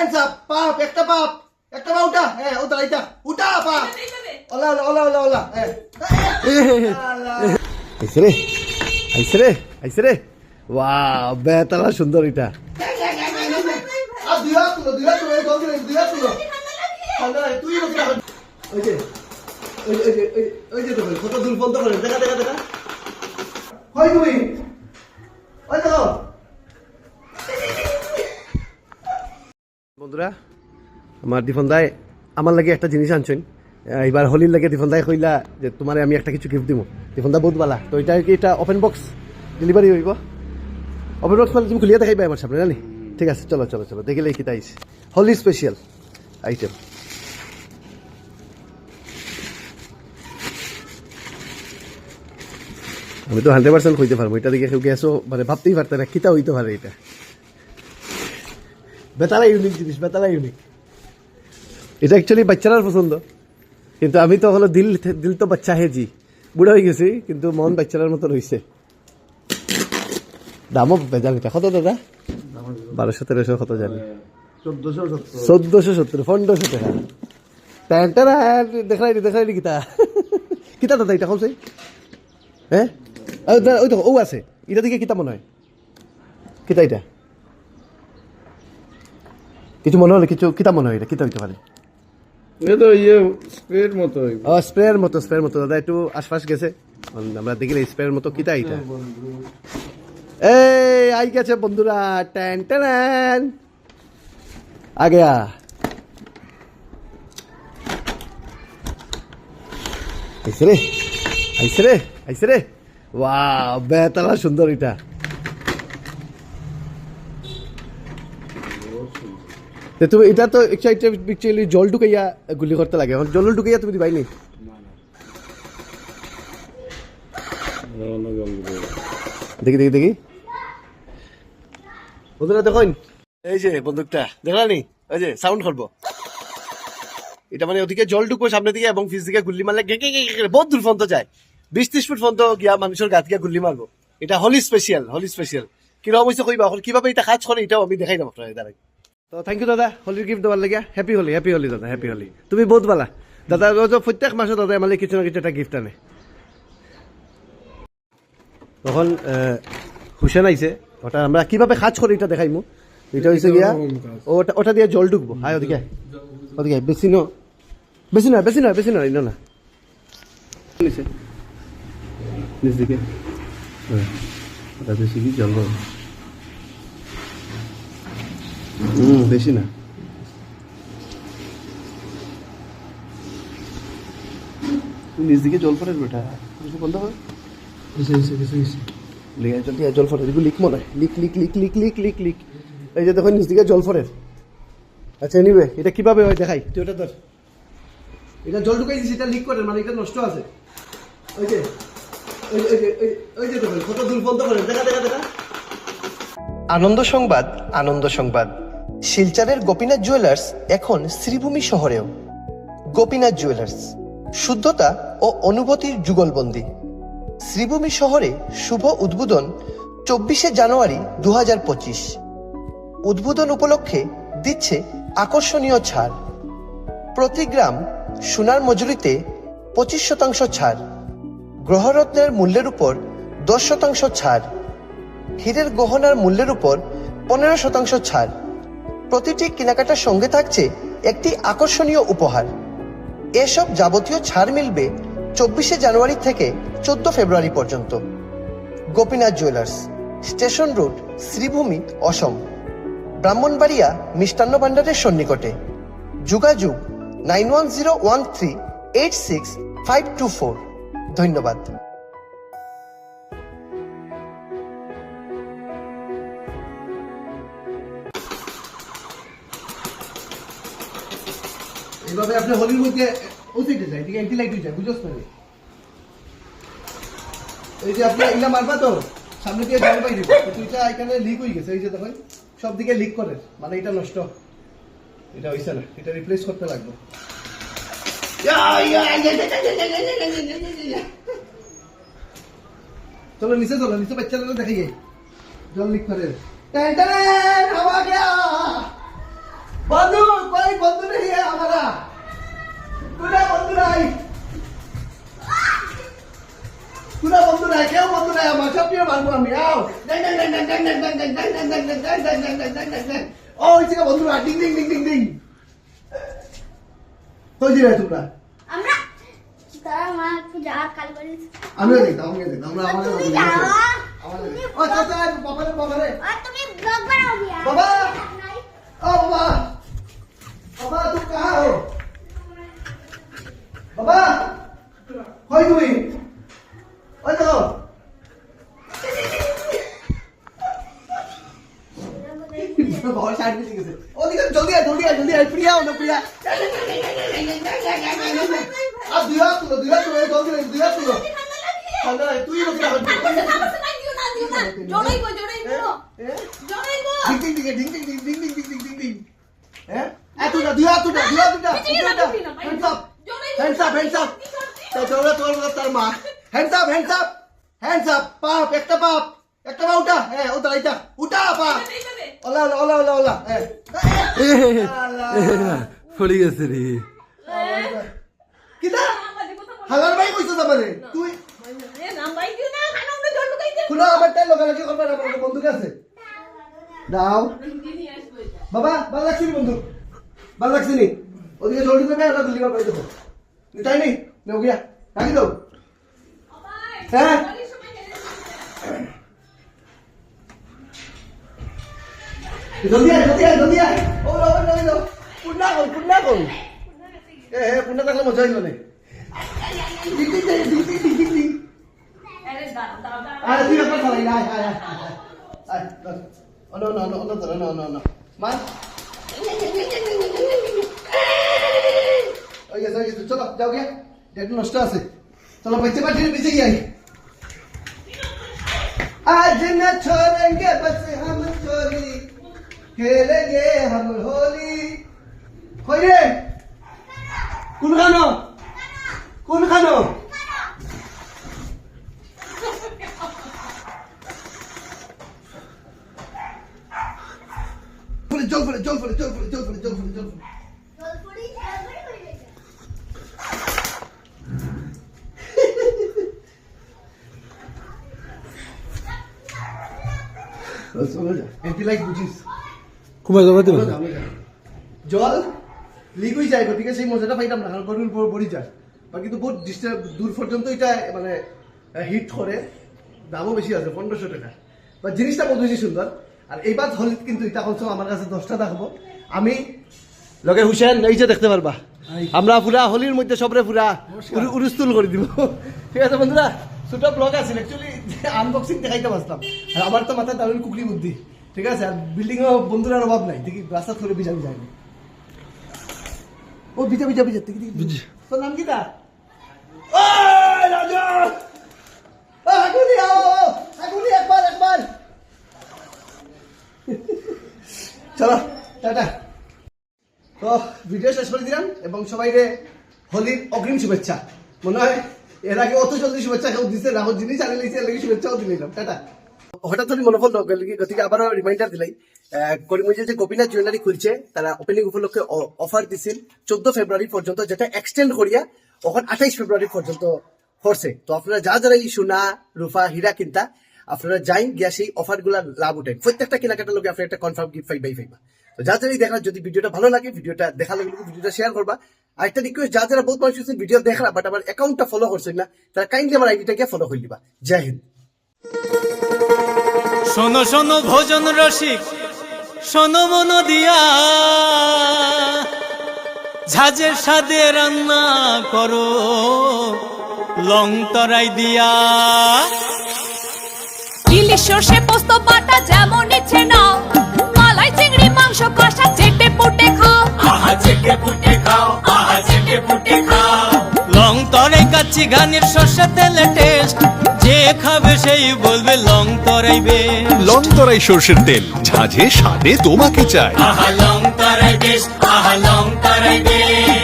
Hands up পাপ একটা পাপ একটা পা উঠা হ্যাঁ উঠা এটা উঠা পা ওলা ওলা ওলা ওলা ওলা হ্যাঁ। আইসরে আইসরে আইসরে ওয়াও বেতালা সুন্দর এটা। কত দূর বন্ধ করে দেখা দেখা দেখা। হয় তুমি? ওই দেখো বন্ধুরা, আমার দীপন দাই, আমার লাগে একটা জিনিস আনছেন। এবার হোলির লাগে দীপন দাই কইলা যে তোমার আমি একটা কিছু গিফট দিব দীপন দা বহুত বালা। তো এটা কি এটা ওপেন বক্স ডেলিভারি হইব? ওপেন বক্স মানে তুমি খুলিয়ে দেখাইবা আমার সামনে জানি ঠিক আছে, চলো চলো চলো দেখিলে কি তাইস হোলি স্পেশাল আইটেম আমি তো হান্ড্রেড পার্সেন্ট হইতে পারব। এটা দিকে কেউ গ্যাসও মানে ভাবতেই পারতে না, কিতা হইতে পারে এটা? বেতালা ইউনিক জিনিস বেতালা ইউনিক এটা অ্যাকচুয়ালি বাচ্চারার পছন্দ। কিন্তু আমি তো হলো দিল দিল তো বাচ্চা হে জি। বুড়ো হয়ে গেছি কিন্তু মন বাচ্চারার মতো রয়েছে দামও বেজাল এটা। কত দাদা? বারোশো তেরোশো কত জানি। চোদ্দশো সত্তর। চোদ্দশো সত্তর পনেরোশো টাকা। প্যান্টারা দেখাই নি দেখাই নি কিতা। কিতা দাদা এটা কমছে হ্যাঁ ওই তো ও আছে। এটা দিকে কিতা মনে হয়? কিতা এটা? কিছু মনে হলে কিছু কিতা মনে হয় এটা কিতা হইতে পারে। তো ইয়ে স্প্রের মতো। ও স্প্রেয়ার মতো স্প্রেয়ার মতো। দাদা একটু আশপাশ গেছে। আমরা দেখিলে স্প্রেয়ার মতো কিতা এটা। এই আই গেছে বন্ধুরা ট্যান ট্যান। আ। গয়া আইসে রে আইসে রে আইসে রে। ওয়া বেতালা সুন্দর এটা। তুমি এটা তো অ্যাকচুয়ালি জল ঢুকাইয়া গুলি করতে লাগে। জল ঢুকাইয়া তুমি দিবাই নি? অন্য জল দিবে। দেখি দেখি দেখি। বন্ধুরা, দেখুন। এই যে বন্দুকটা দেখলানি ওই যে সাউন্ড করব। এটা মানে ওদিকে জল ঢুকবো সামনে দিকে এবং ফিস দিকে গুল্লি মারলে গে গে গে গে বহুত দূর পর্যন্ত যায়। বিশ, ত্রিশ ফুট পর্যন্ত গিয়া মানুষের গাত গিয়া গুল্লি মারবো। এটা হলি স্পেশাল হোলি স্পেশাল কীরকম হয়েছে কইবা? কীভাবে এটা কাজ করে এটাও আমি দেখাই দেবো আপনার দ্বারা তো থ্যাংক ইউ দাদা। হোলির গিফট দেওয়ার লাগে। হ্যাপি হোলি হ্যাপি হোলি দাদা হ্যাপি হোলি তুমি বহুত ভালা দাদা রোজ প্রত্যেক মাসে দাদা আমার কিছু না কিছু একটা গিফট আনে। তখন হুসেন আইছে ওটা আমরা কীভাবে কাজ করি এটা দেখাইমু এটা হয়েছে গিয়া ওটা ওটা দিয়ে জল ঢুকবো। হাই ওদিকে। ওদিকে। বেশি ন। বেশি নয় বেশি নয় বেশি নয় না। নিচে। নিচ দিকে। হ্যাঁ। ওটা বেশি কি জল বেশি না নিচ দিকে জল পড়ে বন্ধ হয় জলদি জল ফরে এগুলো লিক মনে হয় এই যে দেখো দিকে জল আচ্ছা এনিওয়ে এটা কীভাবে হয় দেখাই তুই ওটা ধর এটা জল ঢুকাই দিছি এটা লিক করে মানে এটা নষ্ট আছে ওই যে ওই যে ওই ওই- ওই যে দেখো কত দূর বন্ধ করে দেখা দেখা দেখা আনন্দ সংবাদ আনন্দ সংবাদ শিলচরের গোপীনাথ জুয়েলার্স এখন শ্রীভূমি শহরেও। গোপীনাথ জুয়েলার্স, শুদ্ধতা ও অনুভূতির যুগলবন্দি। শ্রীভূমি শহরে শুভ উদ্বোধন চব্বিশে জানুয়ারি দু হাজার পঁচিশ। উদ্বোধন উপলক্ষে দিচ্ছে আকর্ষণীয় ছাড়। প্রতি গ্রাম সোনার মজুরিতে পঁচিশ শতাংশ ছাড়। গ্রহরত্নের মূল্যের উপর দশ শতাংশ ছাড়। হীরের গহনার মূল্যের উপর পনেরো শতাংশ ছাড়। প্রতিটি কেনাকাটার সঙ্গে থাকছে একটি আকর্ষণীয় উপহার। এসব যাবতীয় ছাড় মিলবে চব্বিশে জানুয়ারি থেকে চোদ্দ ফেব্রুয়ারি পর্যন্ত। Gopinath jewellers, station road, Sribhumi, Assam. Brahmanbaria, মিষ্টান্ন ভাণ্ডারের সন্নিকটে। যোগাযোগ nine one zero one three eight six five two four. ধন্যবাদ। তবে আপনি হোলির মধ্যে ওইতে যায় ঠিক একটি লাইট যায় বুঝছ না এই যে আপনি ইলা মারবা তো সামনে দিয়ে জল পাই দিবে দুইটা এখানে লিক হয়ে গেছে এই যে দেখেন সব দিকে লিক করে মানে এটা নষ্ট এটা হইছে না এটা রিপ্লেস করতে লাগবে চলো নিচে চলো নিচে বাচ্চারা দেখাই জল লিক করে হাওয়া গেয়া বন্ধু কই বন্ধু নেই আমারা তুই বন্ধুরাই তুই বন্ধুরাই কেউ বন্ধুরাই আমার সব দিয়ে মারবো আমি আও ওই থেকে বন্ধুরা ডিং ডিং ডিং ডিং ডিং কই দিলে তোমরা আমরা আমিও দেখতাম আমিও দেখতাম আমরা আমাদের বাবারে বাবারে বাবা ও বাবা बाबा तुम कहाँ हो বাবা কই তুমি ওই জলদি আয়, দুই হাত তুলো ঠান্ডা লাগে, তুই লোকে জড়াই গো জড়াই গো হ্যাঁ জড়াই গো ডিং ডিং ডিং ডিং ডিং ডিং ডিং ডিং ডিং ডিং ডিং হ্যাঁ এত না দুই হাত উঠা দুই হাত উঠা hands up hands up hands up তা চলো তোর মতো তার মা। Hands up hands up hands up পাপ একটা পাপ। একটা পা উঠা। হ্যাঁ ও দাঁড়াইটা উঠা পাপ ওলা ওলা ওলা ওলা ওলা। হ্যাঁ পড়ে গেছে রে। কিটা হালার ভাই কইছো আমারে তুই খুলো আমার টাই লোকালকে করবে না আমার বন্ধু আছে। দাও। বাবা ভালো লাগছে বন্ধু ভালো লাগছে নি ওদিকে জলদি করে ওটা গুলি đi tay đi, đâu kia. Đánh cái đầu. Thế. Đấm tiền, đấm tiền, đấm tiền. Ôi đâu, ôi đâu, ôi đâu. Cút nát rồi, cút nát rồi. Ê, ê, cút nát tăng lên một giây rồi này. đi đi đi đi đi đi đi À, đi ra con thằng này này, này, này. Đây, đây. Nó nó nó nó nó nó nó. Mắt. ওই গেছে ওই গেছে চলো যাও গিয়া date নষ্ট আছে চলো बच्चे बैठे पीछे गया आज न छोड़ेंगे बस हम चोरी खेलेंगे हम होली কই রে কোন খানো কোন খানো ফুলে জল ফুলে জল ফুলে জল ফুলে জল ফুলে জল কুমার আমরা জল লিক হয়ে যায় গতিকে সেই মজাটা পাইতাম না কারণ গরুর উপর পড়ি যায় বা কিন্তু বহুত ডিস্টার্ব দূর পর্যন্ত এটা মানে হিট করে। দামও বেশি আছে পনেরোশো টাকা। বা জিনিসটা বহুত বেশি সুন্দর। আর এইবার হলিত কিন্তু এটা কম আমার কাছে দশটা থাকব আমি লগে হুসেন এই যে দেখতে পারবা। আমরা পুরা হোলির মধ্যে সবরে পুরা উরু- উরুস্তুল করে দিব। ঠিক আছে বন্ধুরা? ছোট ব্লগ আছে অ্যাকচুয়ালি আনবক্সিং দেখাইতে পারতাম আর আমার তো মাথায় দারুণ কুকলি বুদ্ধি ঠিক আছে? আর বিল্ডিং এও বন্ধুরার অভাব নাই দেখি রাস্তা ধরে বিজা বিজা ও বিজা বিজা বিজা দেখি দেখি তোর নাম কি তা রাজা! ও আও হাগুলি একবার একবার। চলো টাটা। তো ভিডিও শেষ করে দিলাম এবং সবাইকে হোলির অগ্রিম শুভেচ্ছা। মনে হয় এর আগে অত জলদি দিচ্ছে রাহুল লাগে শুভেচ্ছাও দিলাম টাটা। হঠাৎ মনে গতিকে আবারও রিমাইন্ডার দিলাই। করিমগঞ্জে যে গোপীনাথ জুয়েলারি খুলছে, তারা ওপেনিং উপলক্ষে অফার দিছিল চোদ্দ ফেব্রুয়ারি পর্যন্ত, যেটা এক্সটেন্ড করিয়া ওখান আঠাইশ ফেব্রুয়ারি পর্যন্ত করছে। তো আপনারা যা যারা এই সোনা, রূপা, হীরা কিনতা, আপনারা যাই গিয়া সেই অফারগুলা লাভ উঠেন প্রত্যেকটা কেনাকাটার লোক আপনার একটা কনফার্ম গিফট পাইবাই পাইবা। তো যা যারা দেখার, যদি ভিডিওটা ভালো লাগে, ভিডিওটা দেখা লাগলে ভিডিওটা শেয়ার করবা। আর একটা রিকোয়েস্ট যা যারা বহুত মানুষ ভিডিও দেখলা বাট আমার অ্যাকাউন্টটা ফলো করছেন না তারা কাইন্ডলি আমার আইডিটাকে ফলো করে দিবা জয় হিন্দ। শোনো শোনো ভোজন রসিক শোনো মন দিয়া। ঝাঁঝের সাদে রান্না করো লং তরাই দিয়া। ইলিশ সর্ষে পোস্ত বাটা যেমন ইচ্ছে নাও মালাই চিংড়ি মাংস কষা চেটে পুটে খাও। কাচ্চি গানের সর্ষের তেলে টেস্ট যে খাবে সেই বলবে লং তরাইবে লং তরাই সর্ষের তেল ঝাঁঝে স্বাদে তোমাকে চাই। আহা লং তরাই বেশ আহা লং তরাই বেশ।